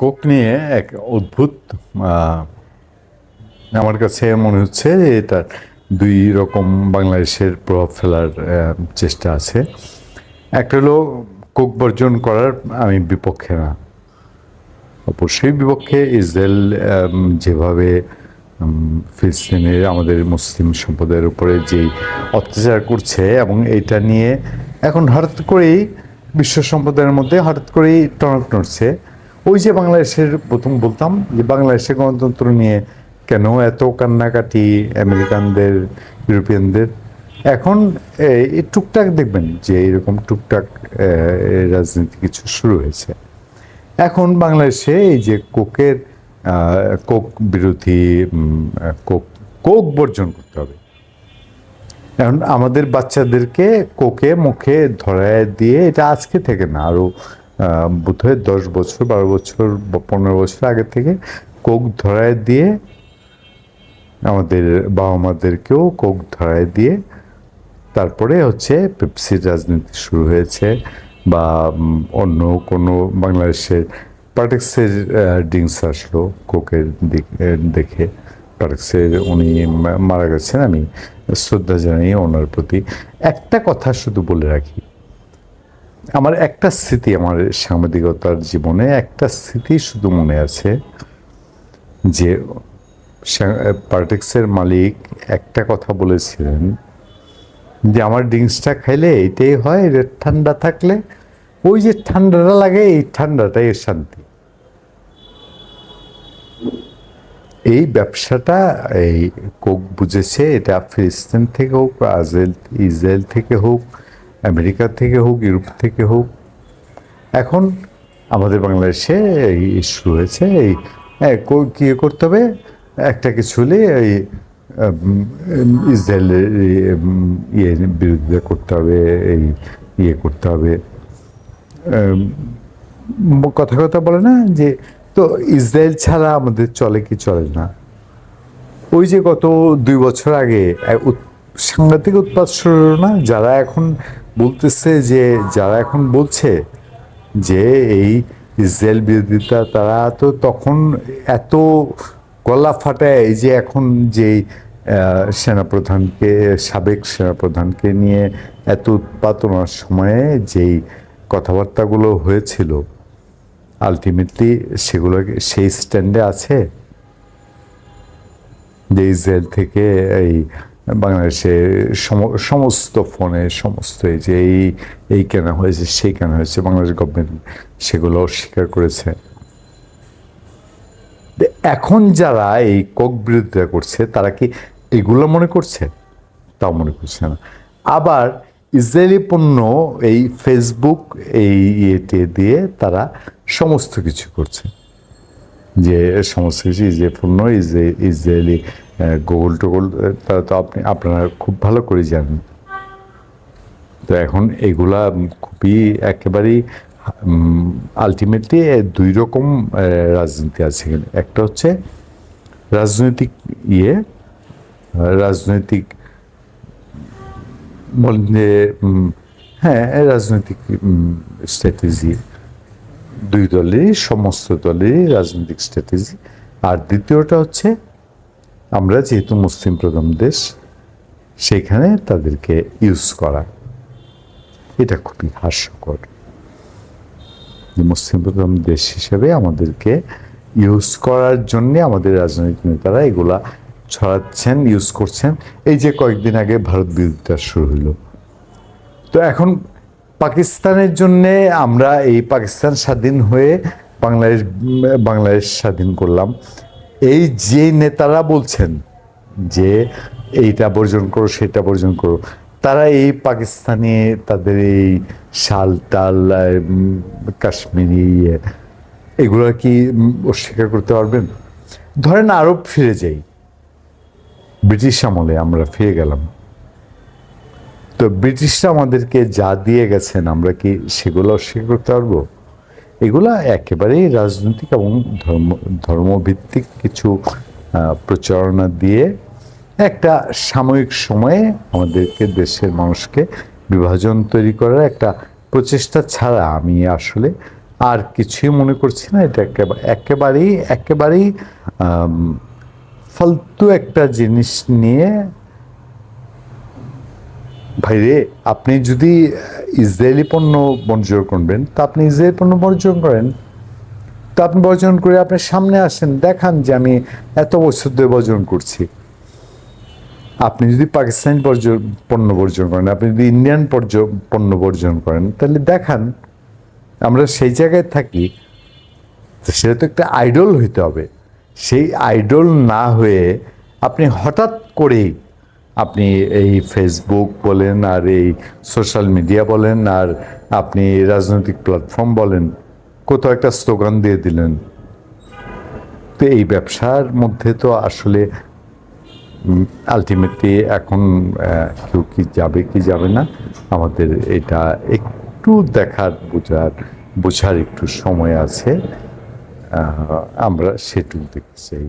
Coke নিয়ে এক অদ্ভুত আমার কাছে মনে হচ্ছে যে এটা দুই রকম বাংলাদেশের প্রভাব ফেলার চেষ্টা আছে। একটা হলো কোক বর্জন করার, আমি বিপক্ষে না। অবশ্যই বিপক্ষে ইসরায়েল যেভাবে ফিলিস্তিনের আমাদের মুসলিম সম্প্রদায়ের উপরে যেই অত্যাচার করছে এবং এটা নিয়ে এখন হঠাৎ করেই বিশ্ব সম্প্রদায়ের মধ্যে হঠাৎ করেই টনক নড়ছে। ওই যে বাংলাদেশের প্রথম বলতাম যে বাংলাদেশের গণতন্ত্র নিয়ে কেন এত কান্নাকাটি আমেরিকানদের, ইউরোপিয়ানদের? এখন এই এই টুকটাক দেখবেন যে এরকম টুকটাক রাজনীতি কিছু শুরু হয়েছে। এখন বাংলাদেশে এই যে কোকের কোক বিরোধী কোক কোক বর্জন করতে হবে। এখন আমাদের বাচ্চাদেরকে কোকে মুখে ধরায় দিয়ে এটা আজকে থেকে না আরও বোধহয় দশ বছর, বারো বছর পনেরো বছর আগে থেকে কোক ধরায় দিয়ে আমাদের বাবা মাদেরকেও কোক ধরায় দিয়ে তারপরে হচ্ছে পেপসির রাজনীতি শুরু হয়েছে বা অন্য কোনো বাংলাদেশের পার্টেক্সের ড্রিঙ্কস আসলো কোকের দেখে। পার্টেক্সের উনি মারা গেছেন, আমি শ্রদ্ধা জানাই ওনার প্রতি। একটা কথা শুধু বলে রাখি আমার একটা স্মৃতি আমার সাংবাদিকতার জীবনে, একটা স্মৃতি শুধু মনে আছে যে পার্টেক্সের মালিক একটা কথা বলেছিলেন যে আমার ড্রিঙ্কসটা খাইলে এটাই হয় এটা ঠান্ডা থাকলে ওই যে ঠান্ডাটা লাগে, এই ঠান্ডাটাই শান্তি। এই ব্যবসাটা, এই কোক বুঝেছে, এটা ফিলিস্তিন থেকে হোক আজরাইল ইসরায়েল থেকে হোক আমেরিকা থেকে হোক ইউরোপ থেকে হোক। এখন আমাদের বাংলাদেশে এই শুরু হয়েছে এই হ্যাঁ, কো- করতে হবে? একটা কিছু হলে এই ইসরায়েলের ইয়ে বিরোধিতা করতে হবে এই ইয়ে করতে হবে। কথা কথা বলে না যে তো ইসরায়েল ছাড়া আমাদের চলে কি চলে না? ওই যে গত দুই বছর আগে সাংঘাতিক উৎপাত শুরু না? যারা এখন বলতেছে যে, যারা এখন বলছে যে এই ইসরায়েল বিরোধিতা, তারা তো তখন এত গলা ফাটায় যে এখন যে সেনাপ্রধানকে, সাবেক সেনাপ্রধানকে নিয়ে এত উৎপাদনার সময়ে যেই কথাবার্তাগুলো হয়েছিল আলটিমেটলি সেগুলো সেই স্ট্যান্ডে আছে? যে ইসরায়েল থেকে এই বাংলাদেশে সম- সমস্ত ফোনে সমস্ত এই যে এই এই কেনা হয়েছে, সেই কেনা হয়েছে, বাংলাদেশ গভর্নমেন্ট সেগুলো অস্বীকার করেছে। এখন যারা এই কোক বিরোধিতা করছে, তারা কি এগুলো মনে করছে? তাও মনে করছে না। আবার ইসরায়েলি পণ্য, এই ফেসবুক এই ইয়েতে দিয়ে তারা সমস্ত কিছু করছে। যে সমস্ত কিছু ইসরায়েল পণ্য ইসরায়ে- ইসরায়েলি গুগল টুগল তা, তো আপনি, আপনারা খুব ভালো করে জানেন তো এখন এগুলা খুবই একেবারেই আলটিমেটলি দুই রকম রাজনীতি আছে। একটা হচ্ছে রাজনৈতিক ইয়ে রাজনৈতিক বলেন যে হ্যাঁ রাজনৈতিক স্ট্র্যাটেজি দুই দলেরই সমস্ত দলেরই রাজনৈতিক স্ট্র্যাটেজি আর দ্বিতীয়টা হচ্ছে, আমরা যেহেতু মুসলিম প্রধান দেশ, সেখানে তাদেরকে ইউজ করা। এটা খুবই হাস্যকর। মুসলিম প্রধান দেশ হিসেবে আমাদেরকে ইউজ করার জন্য আমাদের রাজনৈতিক নেতারা এগুলা ছড়াচ্ছেন ইউজ করছেন। এই যে কয়েকদিন আগে ভারত বিরোধিতা শুরু হলো। তো এখন পাকিস্তানের জন্য আমরা এই পাকিস্তান স্বাধীন হয়ে বাংলাদেশ বাংলাদেশ স্বাধীন করলাম। এই যে নেতারা বলছেন যে এইটা বর্জন করো, সেটা বর্জন করো, তারা এই পাকিস্তানে তাদের এই শাল টাল কাশ্মীরি এগুলো কি অস্বীকার করতে পারবেন? ধরেন আরব ফিরে যাই, ব্রিটিশ আমলে আমরা ফিরে গেলাম। তো ব্রিটিশরা আমাদেরকে যা দিয়ে গেছেন, আমরা কি সেগুলো অস্বীকার করতে পারব? এগুলা একেবারেই রাজনৈতিক এবং ধর্ম, ধর্মভিত্তিক কিছু প্রচারণা দিয়ে একটা সাময়িক সময়ে আমাদেরকে দেশের মানুষকে বিভাজন তৈরি করার একটা প্রচেষ্টা ছাড়া আমি আসলে আর কিছুই মনে করছি না। এটা একেবারে একেবারেই একেবারেই ফালতু একটা জিনিস নিয়ে ভাইরে, আপনি যদি ইসরায়েলি পণ্য বর্জন করবেন, তা আপনি ইসরায়েলি পণ্য বর্জন করেন। তা আপনি বর্জন করে আপনি সামনে আসেন, দেখান যে আমি এত বছর ধরে বর্জন করছি। আপনি যদি পাকিস্তান বর্জন, পণ্য বর্জন করেন, আপনি যদি ইন্ডিয়ান পণ্য বর্জন করেন, তাহলে দেখান, আমরা সেই জায়গায় থাকি সেটা তো একটা আইডল হইতে হবে। সেই আইডল না হয়ে আপনি হঠাৎ করেই আপনি এই ফেসবুক বলেন আর এই সোশ্যাল মিডিয়া বলেন আর আপনি রাজনৈতিক প্ল্যাটফর্ম বলেন, কোথাও একটা স্লোগান দিয়ে দিলেন। তো এই ব্যবসার মধ্যে তো আসলে আলটিমেটলি এখন কেউ কি যাবে কি যাবে না, আমাদের এটা একটু দেখার, বোঝার বোঝার একটু সময় আছে। আমরা সেটুকু দেখতে চাই।